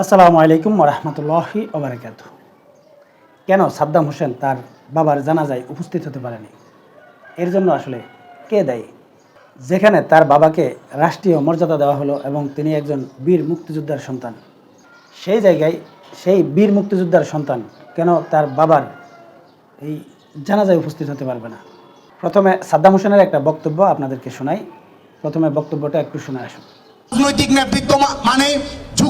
আসসালামু আলাইকুম রহমতুল্লাহি ওবরাকাত কেন সাদ্দাম হোসেন তার বাবার জানাজায় উপস্থিত হতে পারেনি? এর জন্য আসলে কে দায়ী? যেখানে তার বাবাকে রাষ্ট্রীয় মর্যাদা দেওয়া হলো এবং তিনি একজন বীর মুক্তিযোদ্ধার সন্তান। সেই জায়গায় সেই বীর মুক্তিযোদ্ধার সন্তান কেন তার বাবার এই জানাজায় উপস্থিত হতে পারবে না? প্রথমে সাদ্দাম হোসেনের একটা বক্তব্য আপনাদেরকে শোনাই। প্রথমে বক্তব্যটা একটু শুনে আসুন। রাজনৈতিক নেতৃত্ব মানে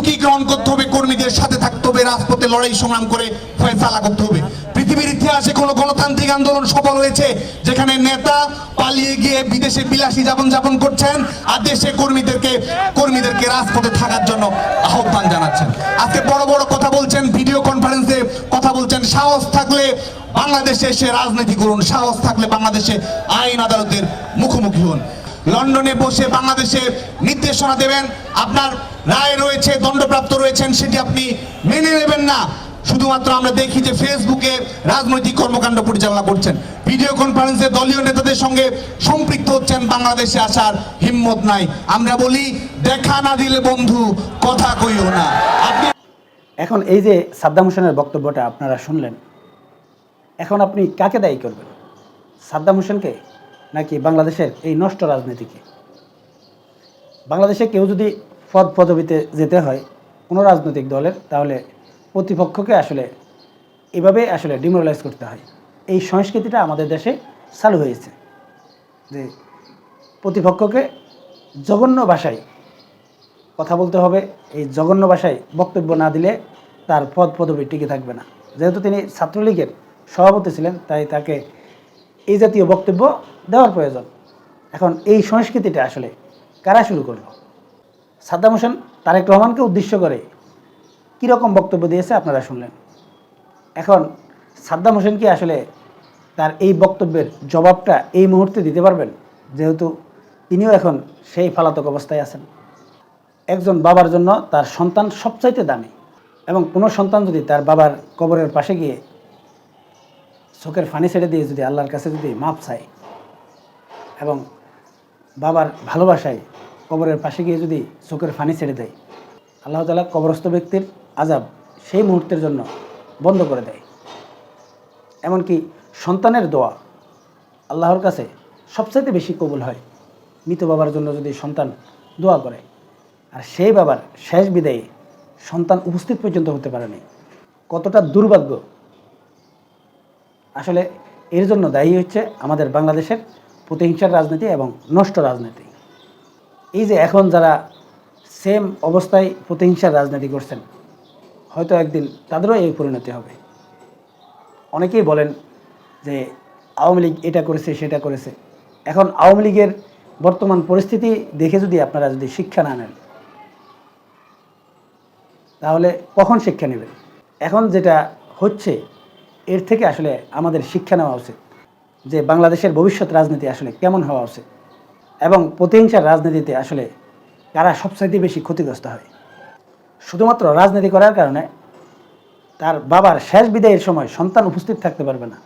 ঝুঁকি গ্রহণ করতে হবে, কর্মীদের সাথে থাকতে হবে, রাজপথে লড়াই সংগ্রাম করে ফয়সালা করতে হবে। পৃথিবীর ইতিহাসে কোনো গণতান্ত্রিক আন্দোলন সফল হয়েছে যেখানে নেতা পালিয়ে গিয়ে বিদেশে বিলাসী জীবন যাপন করছেন আর দেশে কর্মীদেরকে কর্মীদেরকে রাজপথে থাকার জন্য আহ্বান জানাচ্ছেন। আজকে বড় বড় কথা বলছেন, ভিডিও কনফারেন্সে কথা বলছেন, সাহস থাকলে বাংলাদেশে এসে রাজনীতি করুন, সাহস থাকলে বাংলাদেশে আইন আদালতের মুখোমুখি হন। লন্ডনে বসে বাংলাদেশে নির্দেশনা দেবেন। আপনার রায় রয়েছে, দণ্ডপ্রাপ্ত রয়েছেন, সেটি আপনি মেনে নেবেন না। শুধুমাত্র আমরা দেখি যে ফেসবুকে রাজনৈতিক কর্মকাণ্ড পরিচালনা করছেন। ভিডিও কনফারেন্সে দলীয় নেতাদের সঙ্গে সম্পৃক্ত হচ্ছেন, বাংলাদেশে আসার হিম্মত নাই। আমরা বলি, দেখা না দিলে বন্ধু, কথা কইও না। এখন এই যে সাদ্দাম হোসেনের বক্তব্যটা আপনারা শুনলেন, এখন আপনি কাকে দায়ী করবেন? সাদ্দাম হোসেনকে? নাকি বাংলাদেশের এই নষ্ট রাজনীতিকে? বাংলাদেশে কেউ যদি পদ পদবিতে যেতে হয় কোনো রাজনৈতিক দলের, তাহলে প্রতিপক্ষকে আসলে এভাবে আসলে ডিমোরালাইজ করতে হয়। এই সংস্কৃতিটা আমাদের দেশে চালু হয়েছে যে প্রতিপক্ষকে জঘন্য ভাষায় কথা বলতে হবে, এই জঘন্য ভাষায় বক্তব্য না দিলে তার পদ পদবি টিকে থাকবে না। যেহেতু তিনি ছাত্রলীগের সভাপতি ছিলেন, তাই তাকে এই জাতীয় বক্তব্য দেওয়ার প্রয়োজন। এখন এই সংস্কৃতিটা আসলে কারা শুরু করল? সাদ্দাম হোসেন, তারেক রহমানকে উদ্দেশ্য করে কীরকম বক্তব্য দিয়েছে আপনারা শুনলেন? এখন সাদ্দাম হোসেন কি আসলে তার এই বক্তব্যের জবাবটা এই মুহূর্তে দিতে পারবেন? যেহেতু তিনিও এখন সেই ফালাতক অবস্থায় আছেন। একজন বাবার জন্য তার সন্তান সবচাইতে দামি এবং কোনো সন্তান যদি তার বাবার কবরের পাশে গিয়ে চোখের ফানি ছেড়ে দিয়ে যদি আল্লাহর কাছে যদি মাপ চায় এবং বাবার ভালোবাসায় কবরের পাশে গিয়ে যদি চোখের ফানি ছেড়ে দেয়, আল্লাহ তালা কবরস্থ ব্যক্তির আজাব সেই মুহূর্তের জন্য বন্ধ করে দেয়। এমনকি সন্তানের দোয়া আল্লাহর কাছে সবচাইতে বেশি কবুল হয়। মৃত বাবার জন্য যদি সন্তান দোয়া করে, আর সেই বাবার শেষ বিদায়ে সন্তান উপস্থিত পর্যন্ত হতে পারেনি। কতটা দুর্ভাগ্য আসলে এর জন্য দায়ী হচ্ছে আমাদের বাংলাদেশের প্রতিহিংসার রাজনীতি এবং নষ্ট রাজনীতি। এই যে এখন যারা সেম অবস্থায় প্রতিহিংসার রাজনীতি করছেন, হয়তো একদিন তাদেরও এই পরিণতি হবে। অনেকেই বলেন যে আওয়ামী লীগ এটা করেছে, সেটা করেছে। এখন আওয়ামী লীগের বর্তমান পরিস্থিতি দেখে যদি আপনারা যদি শিক্ষা না নেন, তাহলে কখন শিক্ষা নেবেন? এখন যেটা হচ্ছে এর থেকে আসলে আমাদের শিক্ষা নেওয়া উচিত যে বাংলাদেশের ভবিষ্যৎ রাজনীতি আসলে কেমন হওয়া উচিত এবং প্রতিহিংসার রাজনীতিতে আসলে কারা সবচাইতে বেশি ক্ষতিগ্রস্ত হয়। শুধুমাত্র রাজনীতি করার কারণে তার বাবার শেষ বিদায়ের সময় সন্তান উপস্থিত থাকতে পারবে না।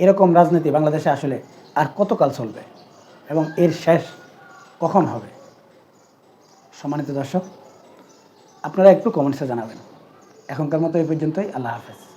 এরকম রাজনীতি বাংলাদেশে আসলে আর কতকাল চলবে এবং এর শেষ কখন হবে? সম্মানিত দর্শক, আপনারা একটু কমেন্টসে জানাবেন। এখনকার মতো এই পর্যন্তই, আল্লাহ হাফেজ।